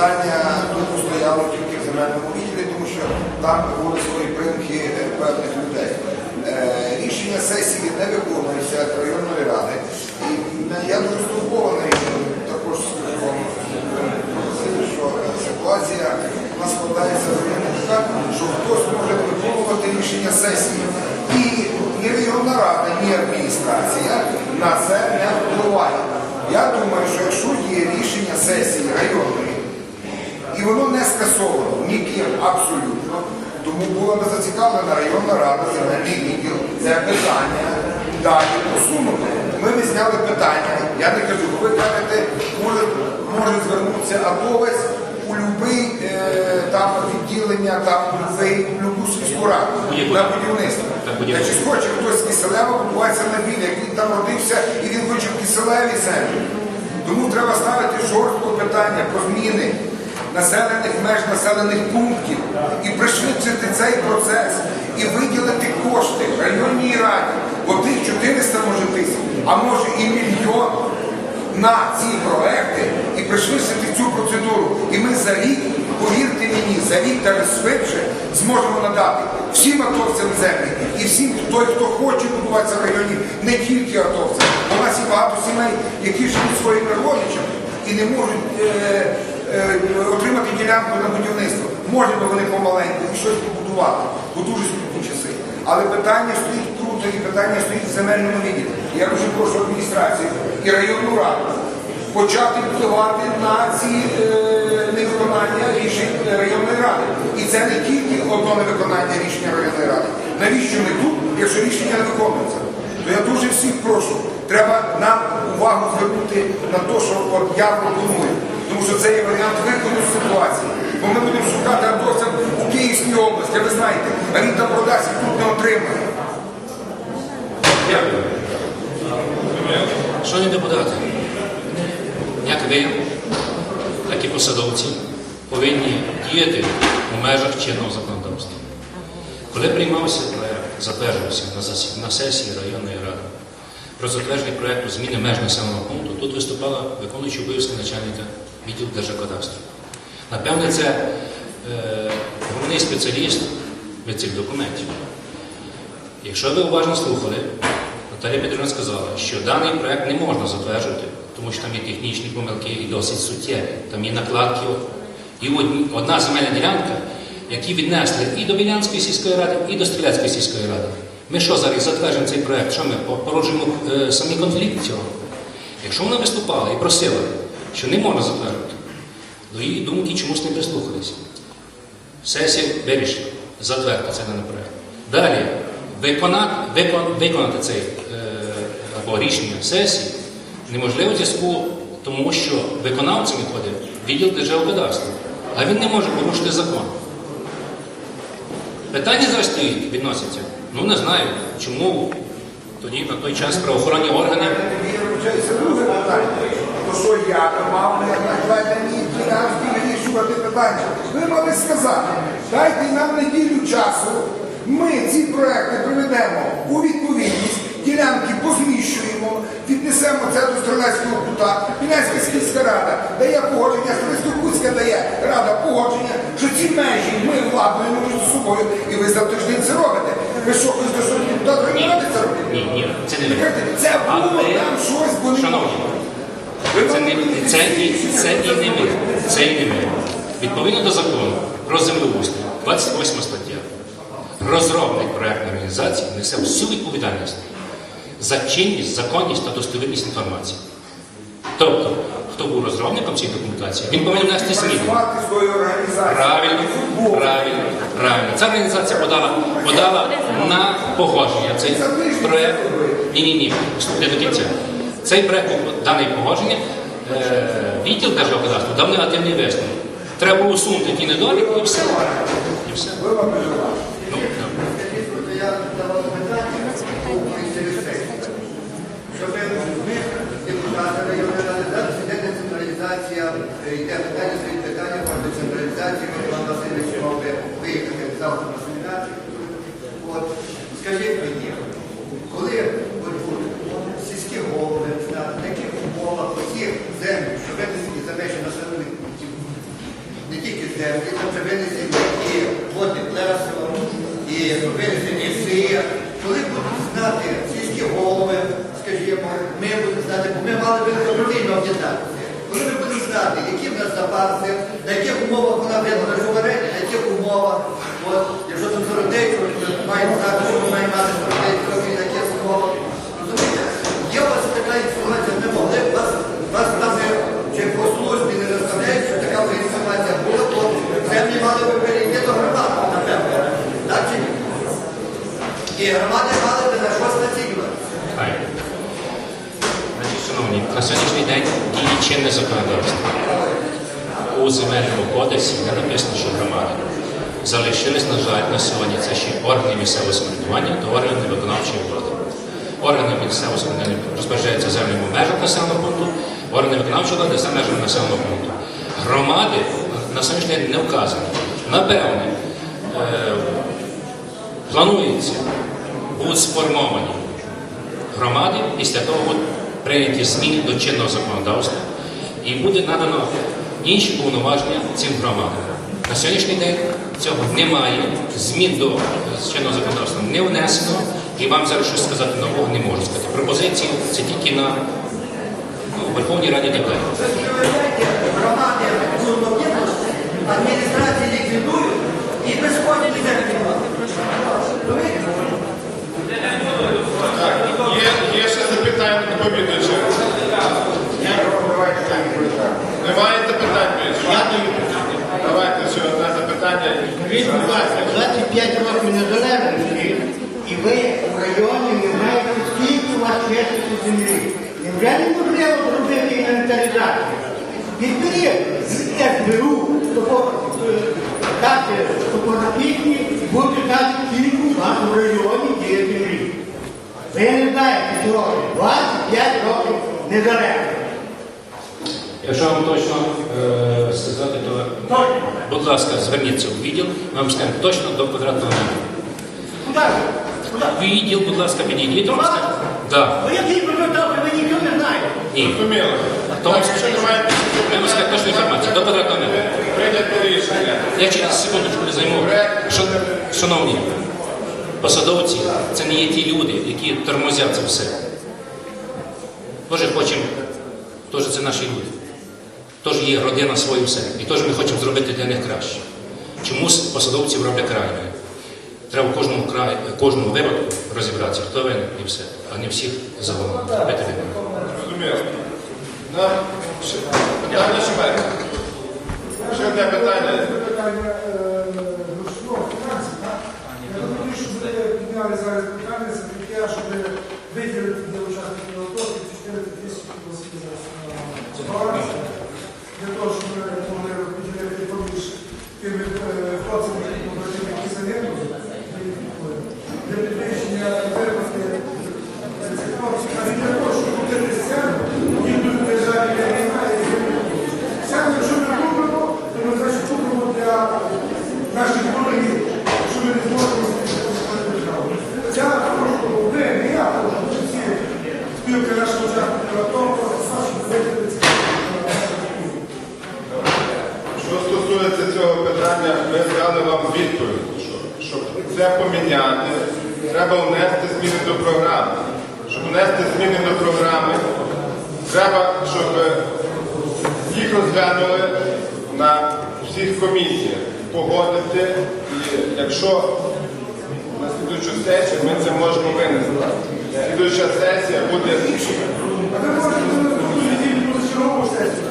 питання тут стояло тільки в земельному відділі, тому що там були свої примхи е, певних людей. Е, Рішення сесії не виконується районної ради. І е, я дуже стурбований е, також що ситуація у нас складається така, що хтось може виконувати рішення сесії. І ні районна рада, ні адміністрація на це не впливає. Я думаю, що якщо є рішення сесії районної, і воно не скасовано ніким абсолютно, тому була би зацікавлена районна рада, земельний відділ, це питання далі посунути. Ми не зняли питання, я не кажу, ви кажете, може, може звернутися атовець у будь-який е, там відділення, там любий, в любу сільську раду на будівництво. Так, будівництво. Значить, хоче хтось з Киселева будуватися на біля, як він там родився і він хоче в Киселеві землю. Тому треба ставити жорстко питання про зміни населених меж населених пунктів і пришвидшити цей процес, і виділити кошти районній раді, отих 400 може тисяч, а може і мільйон на ці проекти і пришвидшити цю процедуру. І ми за рік, повірте мені, за рік та швидше зможемо надати всім атовцям землі і всім той, хто хоче будуватися в районі, не тільки атовцям. У нас є багато сімей, які живуть своїми родичами і не можуть е, отримати ділянку на будівництво. Може би вони помаленьку і щось побудувати, бо дуже скрутні часи. Але питання стоїть круто, і питання стоїть в земельному відділі. Я дуже прошу адміністрацію і районну раду почати впливати на ці е, невиконання рішень районної ради. І це не тільки одно невиконання рішення районної ради. Навіщо ми тут, якщо рішення не виконується? То я дуже всіх прошу, треба нам увагу звернути на те, що от я пропоную. Тому що це є варіант виходу з ситуації. Бо ми будемо шукати атовцям у Київській області, а ви знаєте, а він там продасть і тут не отримає. Дякую. Шановні депутати, як ви, так і посадовці, повинні діяти у межах чинного законодавства. Коли приймався проект, затверджувався на, на сесії районної ради про затвердження проекту зміни меж населеного пункту, тут виступала виконуючий обов'язки начальника відділу Держекодастру. Напевне, це е, головний спеціаліст від цих документів. Якщо ви уважно слухали, Наталія Петрівна сказала, що даний проект не можна затверджувати, тому що там є технічні помилки і досить суттєві. Там є накладки. І одна земельна ділянка, які віднесли і до Білянської сільської ради, і до Стрілецької сільської ради. Ми що зараз затверджуємо цей проект? Що ми по- породжуємо е, самі конфлікт цього? Якщо вона виступала і просила, що не можна затверджувати, до її думки чомусь не прислухалися. Сесія вирішила затвердити цей даний проект. Далі виконати, викон- виконати цей е, або рішення сесії неможливо зв'язку тому, що виконавцем ходить відділ Державкадастру, а він не може порушити закон. Питання зараз стоїть, відноситься. Ну не знаю, чому тоді на той час правоохоронні органи. То що я мав не накладені ділянки вирішувати питання. Ви мали сказати, дайте нам неділю часу, ми ці проекти приведемо у відповідність, ділянки позміщуємо, віднесемо це до Стрілецького кута, Пінецька сільська рада дає погодження, Стрілецько-Кутська дає рада погодження, що ці межі ми владуємо між собою, і ви за тиждень це робите. Ви що, хочете, щоб депутати не ради це робити? Ні, ні, це не. Це було там щось, бо не це, не, це, і, це і не ми. Це і не ми. Відповідно до закону про землеустрій, 28 стаття, розробник проектної організації несе всю відповідальність за чинність, законність та достовірність інформації. Тобто, хто був розробником цієї документації, він повинен внести організацією. Правильно, правильно, правильно. Ця організація подала, подала на погодження цей проект. Ні, ні, слухайте до кінця. Цей проект даний погодження, відділ державного кадастру дав негативний висновок. Треба усунути ті недоліки і все. І все. Ну. Я давав питання щоб ми, депутати районної ради, зараз децентралізація, е, йде питання, стоїть питання про децентралізацію, Іван Васильович мав би виїхати завтра на семінацію. От, скажіть мені, коли от будуть сільські голови, на таких умовах, оці землі, що винесені за межі населених пунктів, землі, там вже винесені і водне плесо, і винесені всі. Коли будуть знати сільські голови, скажімо, ми будемо знати, бо ми мали би добровільно об'єднатися. Коли ми будемо знати, які в нас запаси, на яких умовах вона визнана суверенні, на яких умовах, от, якщо там 49 років, ми маємо знати, що ми маємо мати 49 років, на яких умовах. Розумієте? Є у вас така інформація, ми могли б вас, вас нами чи по службі не розставляють, що така інформація була, то землі мали би перейти до громади, напевно. Так чи ні? І громади мали би на щось націлюватися. Хай. Значить, шановні, на сьогоднішній день діє чинне законодавство. У земельному кодексі не написано, що громади. Залишились, на жаль, на сьогодні це ще органи місцевого самоврядування та органи виконавчої влади. Органи місцевого самоврядування розпоряджаються землями в межах населеного пункту, органи виконавчої влади за межами населеного пункту. Громади на сьогоднішній день не вказані. Напевне, е, планується, будуть сформовані громади, після того прийняті зміни до чинного законодавства і буде надано інші повноваження цим громадам. На сьогоднішній день цього немає, змін до чинного законодавства не внесено, і вам зараз щось сказати нового не можу сказати. Пропозиції це тільки на ну, Верховній Раді депутатів. Громади будуть об'єднані, адміністрації ліквідують і безходні не ліквідувати. До доповідача. Немає запитань більше? Давайте ще одне запитання. Скажіть, будь ласка, 25 років незалежності, і ви в районі не маєте скільки у вас честі землі. Невже неможливо зробити інвентаризацію? Підберіть СБУ, дати топографічні, буде дати скільки у вас у районі є землі. Ви не знаєте цього. 25 років незалежності. Якщо вам точно е, сказати, то будь ласка, зверніться у відділ, ми вам скажемо точно до квадратного метра. Куди? Куди? Відділ, будь ласка, підійдіть. вам скажемо. Да. Ви який приготовки, ви нічого не знаєте. Ні. Зрозуміло. То вам Так, Ми вам скажемо точну інформацію. До квадратного метра. прийняти рішення. Я через секундочку не займу. Шо- Шановні, посадовці, це не є ті люди, які тормозять це все. Теж хочемо, теж це наші люди. Теж є родина своя все. І теж ми хочемо зробити для них краще. Чомусь посадовців роблять крайньою. Треба в кожному край, кожному випадку розібратися, хто винен і все, а не всіх загалом має. Ще одне питання. питання грошового фінансів, так? Я думаю, що ви підняли зараз питання, це таке, щоб виділити для учасників АТО 4 тисячі балансів для того, щоб ми могли виділити поміж тими е, хлопцями, побратими, які загинули, для підвищення виробки цих хлопців, а не для того, щоб купити сцену, і тут державі не немає, і Саме, якщо ми купимо, то ми значить купимо для наших ворогів, що ми не зможемо свою державу. Я прошу, ви, не я, прошу, всі спілки нашого учасників АТО, Сашу, виділити ці Що стосується питання, ми дали вам відповідь, що щоб це поміняти, треба внести зміни до програми. Щоб внести зміни до програми, треба, щоб їх розглянули на всіх комісіях, погодити, і якщо на слідуючу сесію ми це можемо винести. Слідуюча сесія буде А ви можете зробити чергову сесію.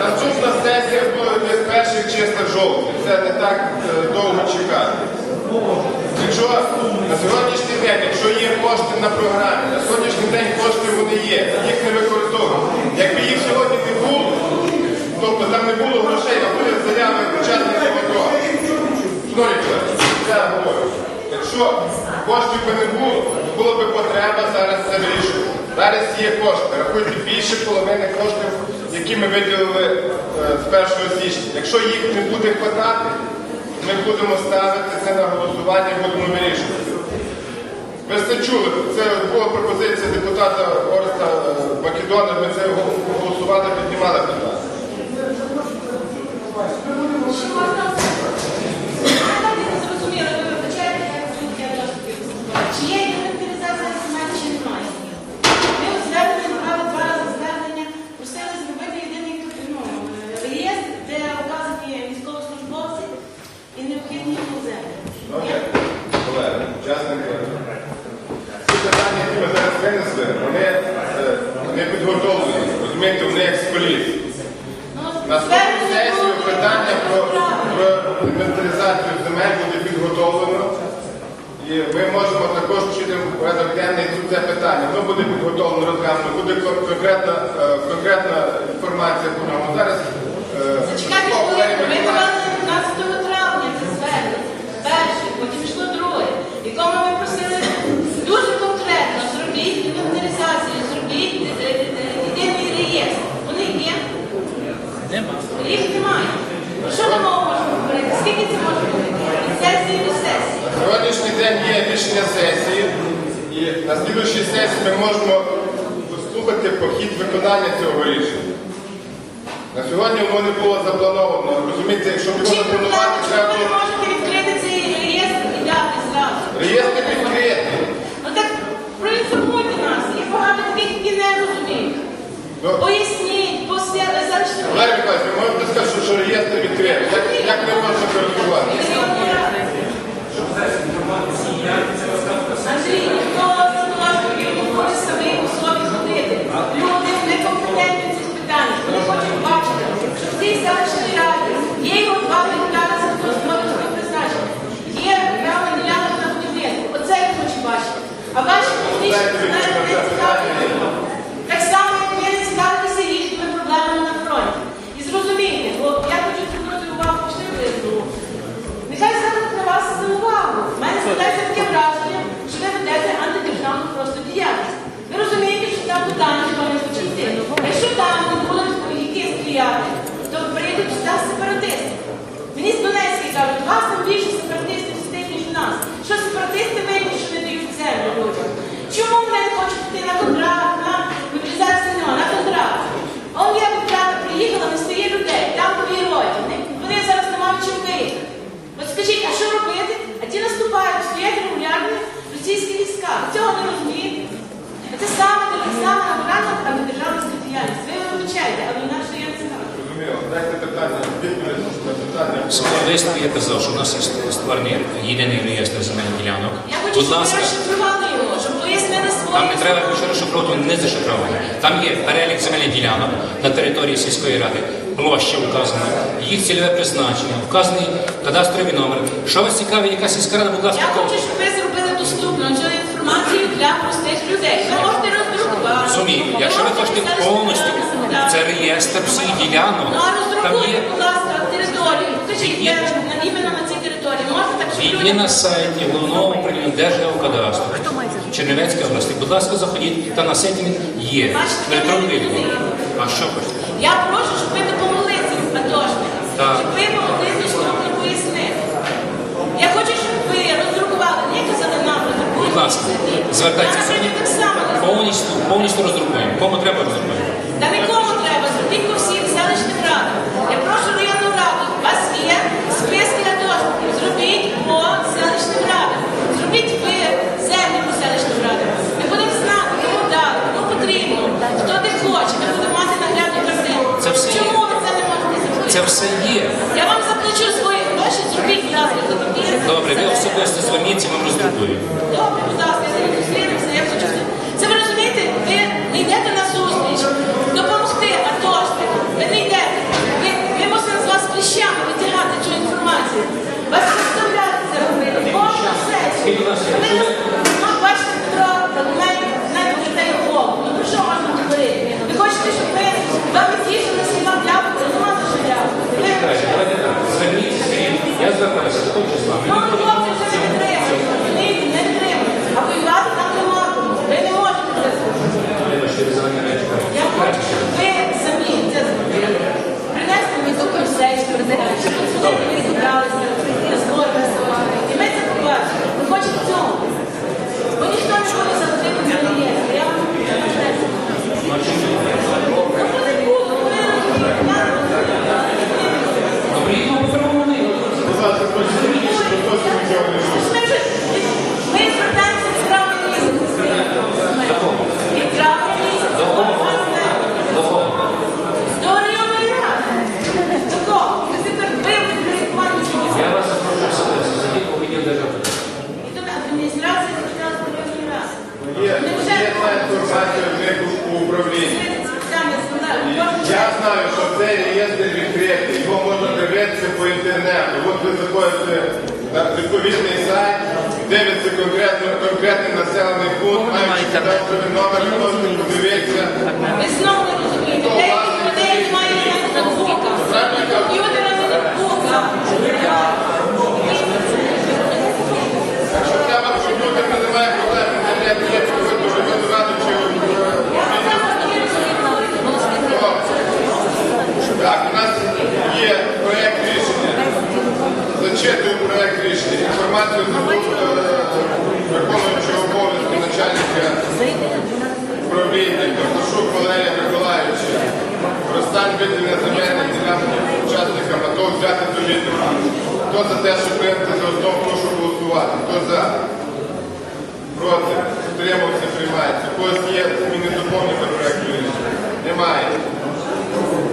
Наступна сесія буде з перших жовтня. Це не так е, довго чекати. Якщо на сьогоднішній день, якщо є кошти на програмі, на сьогоднішній день кошти вони є, їх не використовують. Якби їх сьогодні не було, тобто там не було грошей, а були заяви учасників АТО. Шановні колеги, я говорю, якщо коштів би не було, було б потреба зараз це вирішувати. Зараз є кошти, рахуйте більше половини коштів, які ми виділили е, з 1 січня. Якщо їх не буде хватати, ми будемо ставити це на голосування, і будемо вирішувати. Ви це чули, це була пропозиція депутата Орста е, Македона, ми це голосувати піднімали питання. Чи є поліції. Наступну сесію питання про, про інвентаризацію земель буде підготовлено. І ми можемо також вчити в порядок денний це питання. Воно буде підготовлено, розглянуто, буде конкретна, е, конкретна інформація по ньому. Зараз е, Чекайте, Школа хвилину, Валерій ми Миколаївич. давали 15 травня це звернення. Перше, потім йшло друге. В якому ми просили дуже конкретно зробіть інвентаризацію, зробіть е, е, е, єдиний реєстр. Вони є? Нема. Їх немає. Про що ми можемо говорити? Скільки це може бути? Від сесії до сесії. Сьогоднішній день є рішення сесії, і на слідуючій сесії ми можемо послухати похід виконання цього рішення. На сьогодні воно не було заплановано. Розумієте, якщо було запланувати, треба було можете відкрити цей реєстр і дати зразу? реєстр відкрити. Ну так проінформуйте нас. Є багато таких, які не розуміють. Ну, Поясніть, посили, завжди. Валерій Миколаївич, ви можете сказати, що, що реєстр відкритий. Як, як не можна користуватися? Андрій, ніхто не може ніколи самі у собі ходити. Люди некомпетентні в цих питаннях. Вони хочуть бачити, що в цій селищній раді є його два гектари за хто зможе призначення. Є певна ділянка на будівництво. Оце я хочу бачити. А ваші політичні питання не цікаві. Так само, як ви не цікавитеся їхніми проблемами на фронті. І зрозумійте, бо я хочу звернути увагу ще визну. Нехай звернуть на вас за увагу. У мене складається таке враження, що ви ведете антидержавну просто діяльність. Ви розумієте, що там туди ніхто не хоче йти. Якщо там не будуть які стріляти, то прийдуть сюди сепаратисти. Мені з Донецька кажуть, у вас там більше сепаратистів сидить, ніж у нас. Що сепаратисти винні, що не дають землю людям? Чому вони не хочуть йти на контракт, на мобілізацію, нема, на контракт? Он я правда приїхала, не стає людей, там дві роті. Вони- Вони зараз не мають чим виїхати. От скажіть, а що робити? А ті наступають, стоять регулярні російські війська. Ви цього не розумієте? Це саме таке саме набрана антидержавна діяльність. Ви вибачайте, але інакше я не знаю. Зрозуміло. Дайте питання, відповідь на питання. Особисто я казав, що у нас є створений єдиний реєстр земельних ділянок. Я хочу, Будь щоб ви розшифрували його, щоб пояснили свої. там не треба більше розшифровувати, не зашифровувати. Там є перелік земельних ділянок на території сільської ради, площа вказана, їх цільове призначення, вказаний кадастровий номер. Що вас цікавить, яка сільська рада, будь ласка, Я хочу, щоб ви зробили доступну цю інформацію для простих людей. Ви можете. Розумію. Якщо ви хочете повністю, це реєстр всіх ділянок. Ну, Там є будь ласка, територію. Скажіть, де на- іменно на цій території. Можна так, Він є на сайті головного управління Держгеокадастру Чернівецької області. Будь ласка, заходіть, та на сайті він є. Бачите, Електронний. А що хочете? Я прошу, щоб ви допомогли цим атошникам. Щоб ви могли доступно пояснити. Я хочу, щоб ви роздрукували, не казали нам роздрукуйте. Будь ласка, звертайтеся. Повністю, повністю роздрукуємо. Кому треба роздрукуємо. Та нікому треба, зробіть по всіх селищних радах. Я прошу районну раду, у вас є списки атошників, зробіть по селищним радам. Зробіть ви землі по селищним радам. Ми будемо знати, кому дати, кому потрібно, хто де хоче, ми будемо мати наглядну картину. Чому ви це не можете зробити? Це все є. Я вам заплачу Добре, ви особисто зверніться, вам роздрукуємо. Добре, будь ласка, я зараз зустрінемося, я хочу. Це ви розумієте, ви не йдете на зустріч, допомогти атошникам. Ви не йдете. Ви, ви мусите з вас кліщами витягати цю інформацію. Вас заставляти це робити. Кожна сесія. Скільки у нас є? Ви нас- ну, бачите, Петро, навіть навіть вже дай голову. Ну про що можна говорити? Ви хочете, щоб ми вам відтішили слова дякую, нема за що дякувати. Ви- Давайте так. Зверніться, скажіть, я звертаюся, хто з вами. Ну, хлопці вже не підтримують, розумієте, не підтримують. А воювати там не знаю, що цей реєстр відкритий, його можна дивитися по інтернету. От ви заходите на відповідний сайт, дивиться конкретно конкретний населений пункт, маючи кадастровий номер, можете подивитися. Ви знову не розумієте, деякі людей немає на ноутбука. Комп'ютера на ноутбука. Якщо треба комп'ютер, то немає проблем. Інтернет є, приходьте до Верховної чи Так,